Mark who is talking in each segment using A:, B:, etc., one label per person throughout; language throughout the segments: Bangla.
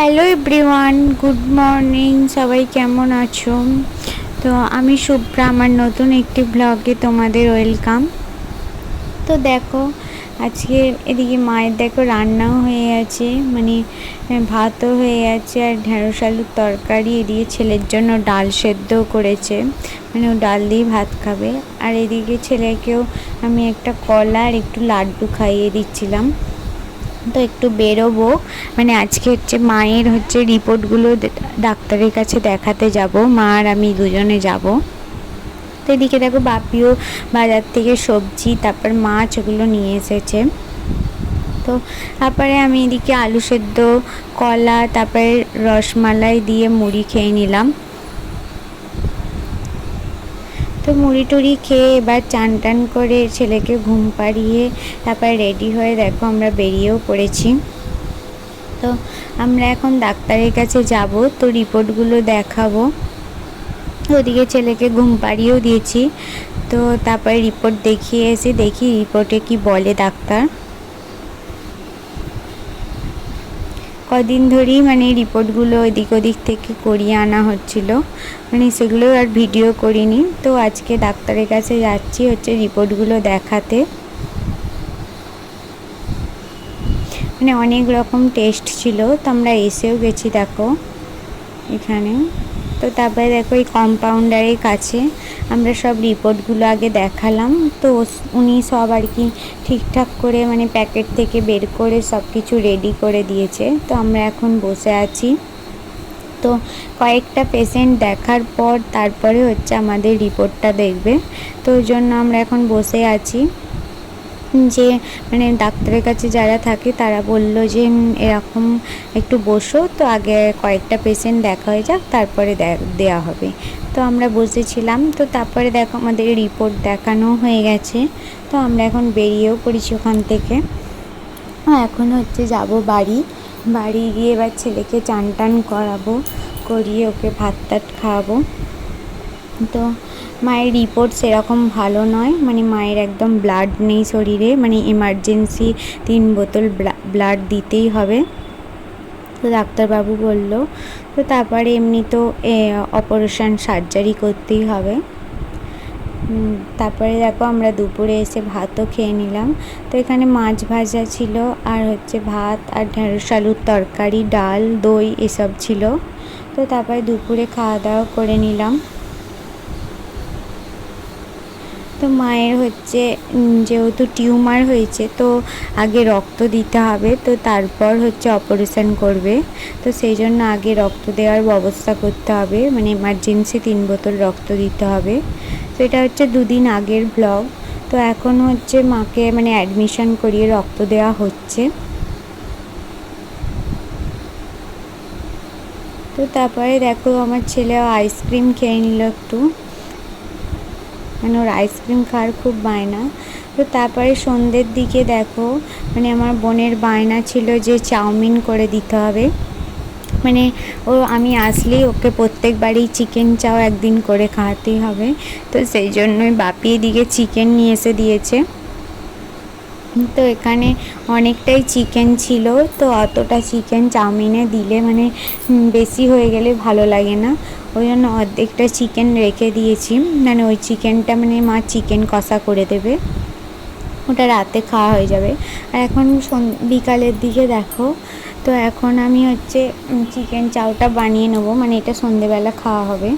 A: হ্যালো এভরিওয়ান গুড মর্নিং সবাই কেমন আছো? তো আমি শুভ্রা, আমার নতুন একটি ব্লগে তোমাদের ওয়েলকাম তো দেখো, আজকে এদিকে মায়ের দেখো রান্নাও হয়ে আছে মানে ভাতও হয়ে আছে আর ঢেঁড়স আলুর তরকারি, এদিকে ছেলের জন্য ডাল সেদ্ধও করেছে মানে ও ডাল দিয়ে ভাত খাবে। আর এদিকে ছেলেকেও আমি একটা কলা আর একটু লাড্ডু খাইয়ে দিচ্ছিলাম। তো একটু বেরোবো। মানে আজকে হচ্ছে মায়ের হচ্ছে রিপোর্টগুলো ডাক্তারের কাছে দেখাতে যাব। মা আর আমি দুজনে যাব। তো এদিকে দেখো বাপিও বাজার থেকে সবজি, তারপর মাছ ওগুলো নিয়ে এসেছে। তো তারপরে আমি এদিকে আলু সেদ্ধ, কলা, তারপরে রসমালাই দিয়ে মুড়ি খেয়ে নিলাম। তো মুড়ি টুড়ি খেয়ে এবার চান টান করে ছেলেকে ঘুম পাড়িয়ে তারপর রেডি হয়ে দেখো আমরা বেরিয়েও পড়েছি। তো আমরা এখন ডাক্তারের কাছে যাব, তো রিপোর্টগুলো দেখাবো। ওদিকে ছেলেকে ঘুম পাড়িয়েও দিয়েছি, তো তারপরে রিপোর্ট দেখিয়ে এসে দেখি রিপোর্টে কি বলে ডাক্তার। কদিন ধরেই মানে রিপোর্টগুলো এদিক ওদিক থেকে করিয়ে আনা হচ্ছিল। মানে সেগুলো আর ভিডিও করিনি। তো আজকে ডাক্তারের কাছে যাচ্ছি হচ্ছে রিপোর্টগুলো দেখাতে। মানে অনেক রকম টেস্ট ছিল। তো আমরা এসেও গেছি দেখো এখানে। তো তারপরে দেখো এই কম্পাউন্ডারের কাছে আমরা সব রিপোর্টগুলো আগে দেখালাম। তো উনি সব আর কি ঠিকঠাক করে মানে প্যাকেট থেকে বের করে সব কিছু রেডি করে দিয়েছে। তো আমরা এখন বসে আছি। তো কয়েকটা পেশেন্ট দেখার পর তারপরে হচ্ছে আমাদের রিপোর্টটা দেখবে। তো ওই জন্য আমরা এখন বসে আছি। যে মানে ডাক্তারের কাছে যারা থাকে তারা বলল যে এরকম একটু বসো, তো আগে কয়েকটা পেশেন্ট দেখা হয়ে যাক, তারপরে দেওয়া হবে। তো আমরা বসেছিলাম, তো তারপরে দেখো আমাদের রিপোর্ট দেখানো হয়ে গেছে। তো আমরা এখন বেরিয়েও পড়েছি ওখান থেকে। এখন হচ্ছে যাব বাড়ি। বাড়ি গিয়ে এবার ছেলেকে চান টান করাবো, করিয়ে ওকে ভাত টাত খাওয়াবো। তো মায়ের রিপোর্ট সেরকম ভালো নয়। মানে মায়ের একদম ব্লাড নেই শরীরে। মানে এমার্জেন্সি তিন বোতল ব্লাড দিতেই হবে। তো ডাক্তারবাবু বলল, তো তারপরে এমনি তো অপারেশান সার্জারি করতেই হবে। তারপরে দেখো আমরা দুপুরে এসে ভাতও খেয়ে নিলাম। তো এখানে মাছ ভাজা ছিল আর হচ্ছে ভাত আর ঢেঁড়স আলুর তরকারি, ডাল, দই এসব ছিল। তো তারপরে দুপুরে খাওয়া দাওয়া করে নিলাম। তো মায়ের হচ্ছে যেহেতু টিউমার হয়েছে, তো আগে রক্ত দিতে হবে, তো তারপর হচ্ছে অপারেশান করবে। তো সেই জন্য আগে রক্ত দেওয়ার ব্যবস্থা করতে হবে মানে এমার্জেন্সি তিন বোতল রক্ত দিতে হবে। তো এটা হচ্ছে দুদিন আগের ব্লগ তো এখন হচ্ছে মাকে মানে অ্যাডমিশন করিয়ে রক্ত দেওয়া হচ্ছে। তো তারপরে দেখো, আমার ছেলে আইসক্রিম খেয়ে নিল একটু। মানে ওর আইসক্রিম খাওয়ার খুব বায়না। তো তারপরে সন্ধ্যের দিকে দেখো মানে আমার বোনের বায়না ছিল যে চাউমিন করে দিতে হবে। মানে ও, আমি আসলেই ওকে প্রত্যেকবারই চিকেন চাও একদিন করে খাওয়াতেই হবে। তো সেই জন্যই বাপিয়ে দিকে চিকেন নিয়ে এসে দিয়েছে। তো এখানে অনেকটাই চিকেন ছিল, তো অতটা চিকেন চাউমিনে দিলে মানে বেশি হয়ে গেলে ভালো লাগে না। ওই জন্য অর্ধেকটা চিকেন রেখে দিয়েছি। মানে ওই চিকেনটা মানে মা চিকেন কষা করে দেবে। ওটা রাতে খাওয়া হয়ে যাবে। আর এখন বিকালের দিকে দেখো, তো এখন আমি হচ্ছে চিকেন চাউটা বানিয়ে নেব। মানে এটা সন্ধেবেলা খাওয়া হবে।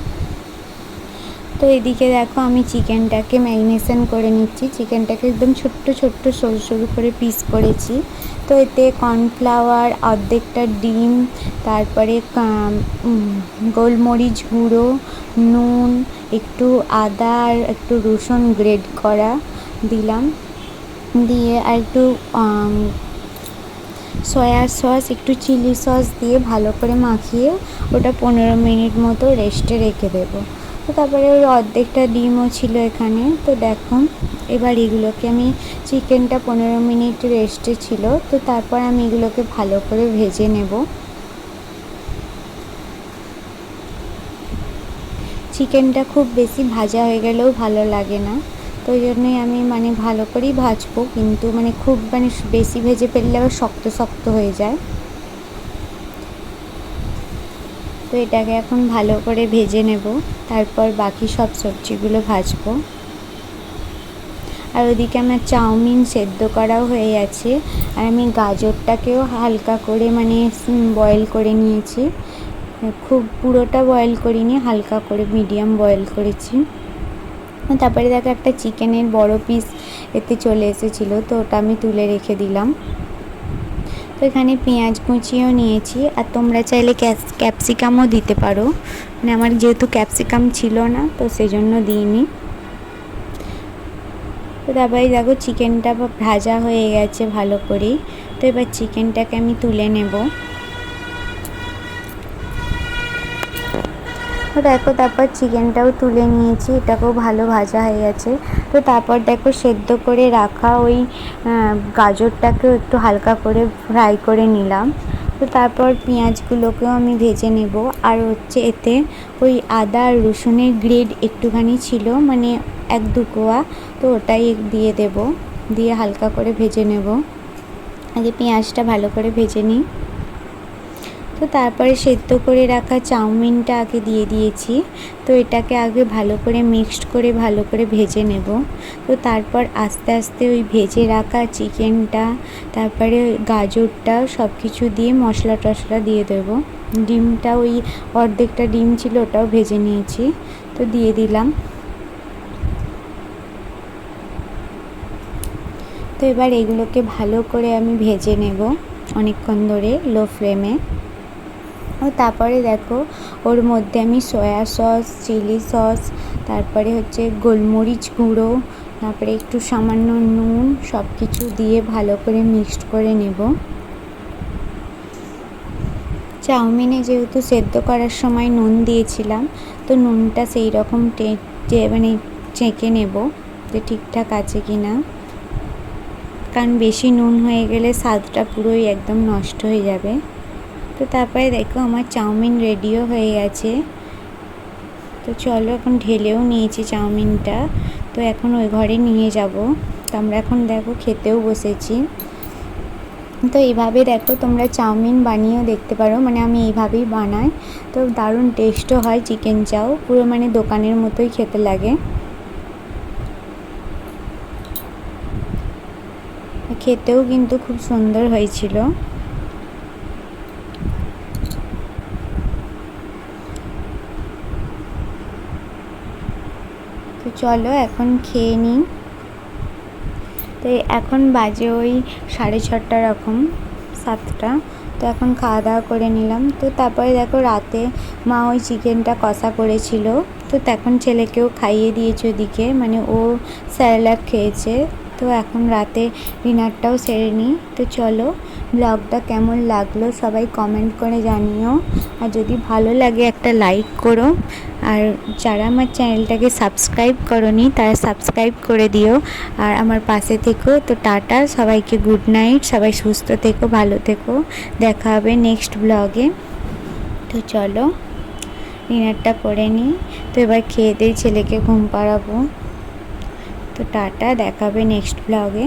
A: তো এদিকে দেখো আমি চিকেনটাকে ম্যারিনেশন করে নিচ্ছি। চিকেনটাকে একদম ছোট্ট ছোট্ট সরু সরু করে পিস করেছি। তো এতে কর্নফ্লাওয়ার অর্ধেকটা ডিম, তারপরে গোলমরিচ গুঁড়ো, নুন, একটু আদা আর একটু রসুন গ্রেড করা দিলাম। দিয়ে আর একটু সয়া সস একটু চিলি সস দিয়ে ভালো করে মাখিয়ে ওটা পনেরো মিনিট মতো রেস্টে রেখে দেবো। তো তারপরে ওই অর্ধেকটা ডিমও ছিল এখানে। তো দেখো, এবার এগুলোকে আমি চিকেনটা পনেরো মিনিট রেস্টে ছিল। তো তারপর আমি এগুলোকে ভালো করে ভেজে নেব। চিকেনটা খুব বেশি ভাজা হয়ে গেলেও ভালো লাগে না। তো ওই জন্যই আমি মানে ভালো করেই ভাজবো, কিন্তু মানে খুব মানে বেশি ভেজে ফেললে আবার শক্ত শক্ত হয়ে যায়। তো এটাকে এখন ভালো করে ভেজে নেব। তারপর বাকি সব সবজিগুলো ভাজবো। আর ওদিকে আমার চাউমিন সেদ্ধ করাও হয়ে গেছে। আর আমি গাজরটাকেও হালকা করে মানে বয়েল করে নিয়েছি। খুব পুরোটা বয়েল করিনি, হালকা করে মিডিয়াম বয়েল করেছি। তারপরে দেখো একটা চিকেনের বড় পিস এতে চলে এসেছিল, তো ওটা আমি তুলে রেখে দিলাম। তো এখানে পেঁয়াজ কুচিও নিয়েছি, আর তোমরা চাইলে ক্যাপসিকামও দিতে পারো। মানে আমার যেহেতু ক্যাপসিকাম ছিল না, তো সেই সেজন্য দিইনি। তো তারপরে দেখো, চিকেনটা ভাজা হয়ে গেছে ভালো করেই। তো এবার চিকেনটাকে আমি তুলে নেব। দেখো, তারপর চিকেনটাও তুলে নিয়েছি, এটাকেও ভালো ভাজা হয়ে গেছে। তো তারপর দেখো, সেদ্ধ করে রাখা ওই গাজরটাকেও একটু হালকা করে ফ্রাই করে নিলাম। তো তারপর পেঁয়াজগুলোকেও আমি ভেজে নেব। আর হচ্ছে এতে ওই আদা আর রসুনের গ্রেড একটুখানি ছিল মানে এক দু কোয়া, তো ওটাই দিয়ে দেব। দিয়ে হালকা করে ভেজে নেব। আগে পেঁয়াজটা ভালো করে ভেজে নিই। তো তারপরে সেদ্ধ করে রাখা চাউমিনটা আগে দিয়ে দিয়েছি। তো এটাকে আগে ভালো করে মিক্সড করে ভালো করে ভেজে নেব। তো তারপর আস্তে আস্তে ওই ভেজে রাখা চিকেনটা, তারপরে গাজরটা সব কিছু দিয়ে মশলা টশলা দিয়ে দেব। ডিমটা ওই অর্ধেকটা ডিম ছিল ওটাও ভেজে নিয়েছি। তো দিয়ে দিলাম। তো এবার এগুলোকে ভালো করে আমি ভেজে নেব অনেকক্ষণ ধরে লো ফ্লেমে। তারপরে দেখো, ওর মধ্যে আমি সয়া সস চিলি সস তারপরে হচ্ছে গোলমরিচ গুঁড়ো, তারপরে একটু সামান্য নুন সব কিছু দিয়ে ভালো করে মিক্সড করে নেব। চাউমিনে যেহেতু সেদ্ধ করার সময় নুন দিয়েছিলাম, তো নুনটা সেই রকম মানে চেঁকে নেব যে ঠিকঠাক আছে কি না কারণ বেশি নুন হয়ে গেলে স্বাদটা পুরোই একদম নষ্ট হয়ে যাবে। তো তারপরে দেখো আমার চাউমিন রেডিও হয়ে গেছে। তো চলো এখন ঢেলেও নিয়েছি চাউমিনটা। তো এখন ওই ঘরে নিয়ে যাব। তো আমরা এখন দেখো খেতেও বসেছি। তো এইভাবে দেখো তোমরা চাউমিন বানিয়েও দেখতে পারো। মানে আমি এইভাবেই বানাই। তো দারুণ টেস্টও হয় চিকেন চাও পুরো মানে দোকানের মতোই খেতে লাগে। খেতেও কিন্তু খুব সুন্দর হয়েছিল তো চলো এখন খেয়ে নিই। তো এখন বাজে ওই সাড়ে ছটা রকম, সাতটা। তো এখন খাওয়া দাওয়া করে নিলাম। তো তারপরে দেখো রাতে মা ওই চিকেনটা কষা করেছিল। তো তখন ছেলেকেও খাইয়ে দিয়েছে ওদিকে। মানে ও স্যালাড খেয়েছে। তো এখন রাতে ডিনারটাও সেরে নিই। তো চলো, ব্লগটা কেমন লাগল সবাই কমেন্ট করে জানিও। আর যদি ভালো লাগে একটা লাইক করো। আর যারা আমার চ্যানেলটাকে সাবস্ক্রাইব করনি, তারা সাবস্ক্রাইব করে দিও। আর আমার পাশে থেকো। তো টাটা, সবাইকে গুড নাইট সবাই সুস্থ থেকো, ভালো থেকো। দেখা হবে নেক্সট ব্লগে তো চলো, ডিনারটা করে নিই। তো এবার খেয়ে দিয়ে ছেলেকে ঘুম পাড়াবো। তো টাটা দেখাবে নেক্সট ব্লগে